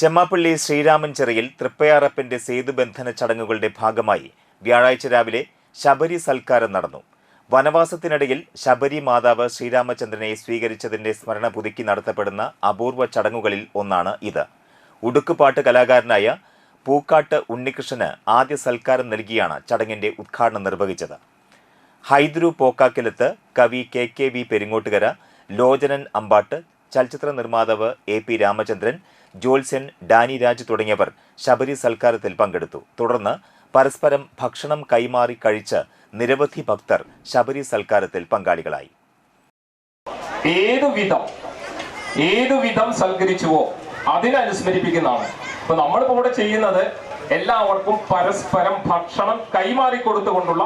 ചെമ്മാപ്പള്ളി ശ്രീരാമൻ ചെറിയിൽ തൃപ്പയാറപ്പന്റെ സേതുബന്ധന ചടങ്ങുകളുടെ ഭാഗമായി വ്യാഴാഴ്ച രാവിലെ ശബരി സൽക്കാരം നടന്നു. വനവാസത്തിനിടയിൽ ശബരി മാതാവ് ശ്രീരാമചന്ദ്രനെ സ്വീകരിച്ചതിന്റെ സ്മരണ പുതുക്കി നടത്തപ്പെടുന്ന അപൂർവ ചടങ്ങുകളിൽ ഒന്നാണ് ഇത്. ഉടുക്കുപാട്ട് കലാകാരനായ പൂക്കാട്ട് ഉണ്ണികൃഷ്ണന് ആദ്യ സൽക്കാരം നൽകിയാണ് ചടങ്ങിന്റെ ഉദ്ഘാടനം നിർവഹിച്ചത്. ഹൈദ്രു പോക്കാക്കിലത്ത് കവി K K V Peringottukara Lochanan Ambatt ചലച്ചിത്ര നിർമ്മാതാവ് എ പി രാമചന്ദ്രൻ ജോത്സ്യൻ ഡാനി രാജ് തുടങ്ങിയവർ ശബരി സൽക്കാരത്തിൽ പങ്കെടുത്തു. തുടർന്ന് പരസ്പരം ഭക്ഷണം കൈമാറി കഴിച്ച് നിരവധി ഭക്തർ ശബരി സൽക്കാരത്തിൽ പങ്കാളികളായി. ഏതുവിധം ഏതുവിധം സൽക്കരിച്ചുവോ അതിനെ അനുസ്മരിപ്പിക്കുന്നതാണ് ഇപ്പൊ നമ്മളിപ്പോ ഇവിടെ ചെയ്യുന്നത് എല്ലാവർക്കും പരസ്പരം ഭക്ഷണം കൈമാറി കൊടുത്തുകൊണ്ടുള്ള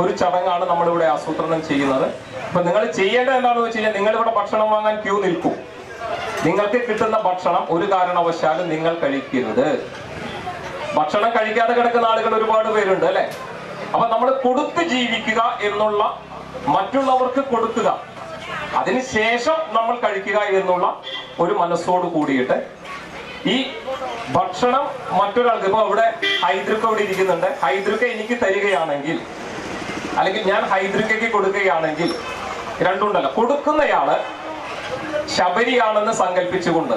ഒരു ചടങ്ങാണ് നമ്മളിവിടെ ആസൂത്രണം ചെയ്യുന്നത്. അപ്പൊ നിങ്ങൾ ചെയ്യേണ്ടത് എന്താണെന്ന് വെച്ച് കഴിഞ്ഞാൽ നിങ്ങൾ ഇവിടെ ഭക്ഷണം വാങ്ങാൻ ക്യൂ നിൽക്കൂ. നിങ്ങൾക്ക് കിട്ടുന്ന ഭക്ഷണം ഒരു കാരണവശാലും നിങ്ങൾ കഴിക്കരുത്. ഭക്ഷണം കഴിക്കാതെ കിടക്കുന്ന ആളുകൾ ഒരുപാട് പേരുണ്ട് അല്ലെ? അപ്പൊ നമ്മൾ കൊടുത്ത് ജീവിക്കുക എന്നുള്ള മറ്റുള്ളവർക്ക് കൊടുക്കുക. അതിനുശേഷം നമ്മൾ കഴിക്കുക എന്നുള്ള ഒരു മനസ്സോട് കൂടിയിട്ട് ഈ ഭക്ഷണം മറ്റൊരാൾക്ക് ഇപ്പൊ അവിടെ ഹൈദ്രക്ക ഇവിടെ ഇരിക്കുന്നുണ്ട്. ഹൈദ്രുക്ക എനിക്ക് തരികയാണെങ്കിൽ അല്ലെങ്കിൽ ഞാൻ ഹൈദ്രിക്കയ്ക്ക് കൊടുക്കുകയാണെങ്കിൽ രണ്ടുണ്ടല്ലോ. കൊടുക്കുന്നയാൾ ശബരിയാണെന്ന് സങ്കല്പിച്ചുകൊണ്ട്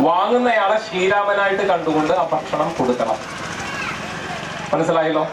വാങ്ങുന്നയാളെ ശ്രീരാമനായിട്ട് കണ്ടുകൊണ്ട് ആ ഭക്ഷണം കൊടുക്കണം. മനസ്സിലായല്ലോ?